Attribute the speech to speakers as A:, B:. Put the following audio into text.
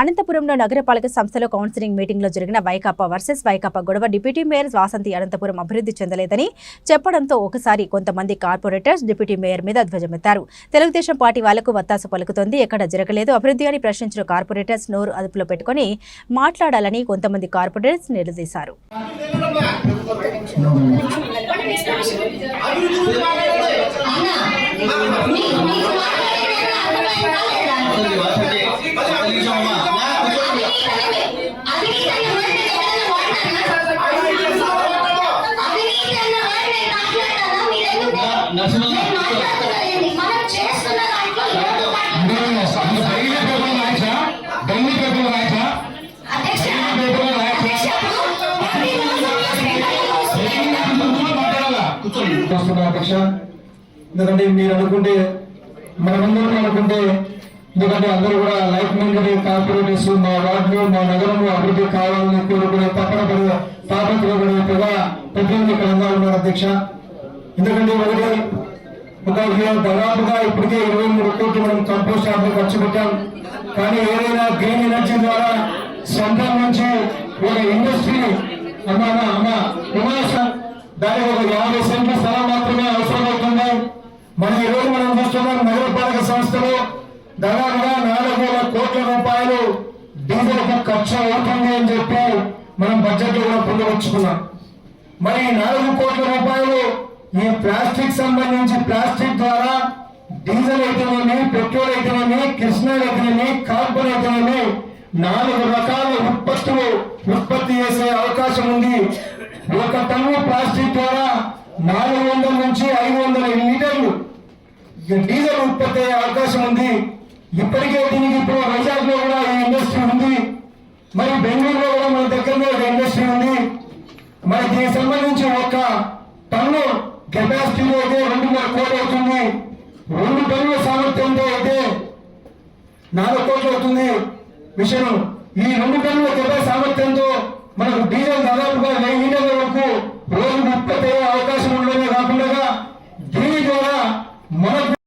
A: అనంతపురంలో నగరపాలక సంస్థలో కౌన్సిలింగ్ మీటింగ్లో జరిగిన వైకాపా వర్సెస్ వైకాపా గొడవ డిప్యూటీ మేయర్ వాసంతి అనంతపురం అభివృద్ధి చెందలేదని చెప్పడంతో ఒకసారి కొంతమంది కార్పొరేటర్స్ డిప్యూటీ మేయర్ మీద ధ్వజమెత్తారు. తెలుగుదేశం పార్టీ వాళ్ళకు వత్తాసు పలుకుతోంది. ఎక్కడ జరగలేదు అభివృద్ధి అని ప్రశ్నించిన కార్పొరేటర్స్ నోరు అదుపులో పెట్టుకుని మాట్లాడాలని కొంతమంది కార్పొరేటర్స్ నిలదీశారు.
B: అభివృద్ధి చేస్తున్న అధ్యక్ష.
C: ఎందుకంటే మీరు అనుకుంటే మనమందరం అనుకుంటే ఎందుకంటే అందరూ కూడా లైఫ్ మెంబర్ కార్పొరేటర్స్ మా వార్డులో మా నగరంలో అభివృద్ధి కావాలని కోరుకునే తప్పన పడి తాపత్రపడే ప్రజా ప్రతినిధి ఇక్కడ ఉన్నారు అధ్యక్ష. ఎందుకంటే ఒకటి ఒక దాదాపుగా ఇప్పటికే ఇరవై మూడు కోట్లు మనం కంపోస్ట్ షాప్ ఖర్చు పెట్టాం. కానీ ఏదైనా గ్రీన్ ఎనర్జీ ద్వారా సెంట్రల్ నుంచి ఒక ఇండస్ట్రీ అమ్మా అమ్మ అమ్మా దానికి ఒక యాభై సెంట్ల స్థలం మాత్రమే అవసరం అవుతుంది మనం ఈరోజు మనం చూస్తున్నాం నగరపాలక సంస్థలో దాదాపుగా నాలుగు వేల కోట్ల రూపాయలు డీజిల్కు ఖర్చు అవుతుంది అని చెప్పి మనం బడ్జెట్లో కూడా పొందవచ్చుకున్నాం. మరి ఈ నాలుగు కోట్ల రూపాయలు ఈ ప్లాస్టిక్ సంబంధించి ప్లాస్టిక్ ద్వారా డీజిల్ అయితేనేమి పెట్రోల్ అయితేనేమి కృష్ణాలు అయితేనేమి కార్బన్ అయితేనేమి నాలుగు రకాల ఉత్పత్తులు ఉత్పత్తి చేసే అవకాశం ఉంది. ఒక టన్ను ప్లాస్టిక్ ద్వారా నాలుగు వందల నుంచి ఐదు వందల లీటర్లు డీజిల్ ఉత్పత్తి అయ్యే అవకాశం ఉంది. ఇప్పటికే దీనికి ఇప్పుడు వైజాగ్లో కూడా ఈ ఇండస్ట్రీ ఉంది. మరి బెంగళూరులో కూడా మన దగ్గరలో ఒక ఇండస్ట్రీ ఉంది. మరి దీనికి సంబంధించి ఒక టన్ను కెపాసిటీలో అయితే రెండున్నర కోట్లు అవుతుంది. రెండు టన్నుల సామర్థ్యంతో అయితే నాలుగు కోట్లు అవుతుంది. మిషన్ ఈ రెండు టన్నుల కెపాసిటీ సామర్థ్యంతో మనకు డీజిల్ దాదాపుగా వెయ్యి లీటర్ల వరకు రోజు ఉత్పత్తి అయ్యే అవకాశం ఉండడమే కాకుండా దీని ద్వారా మనకు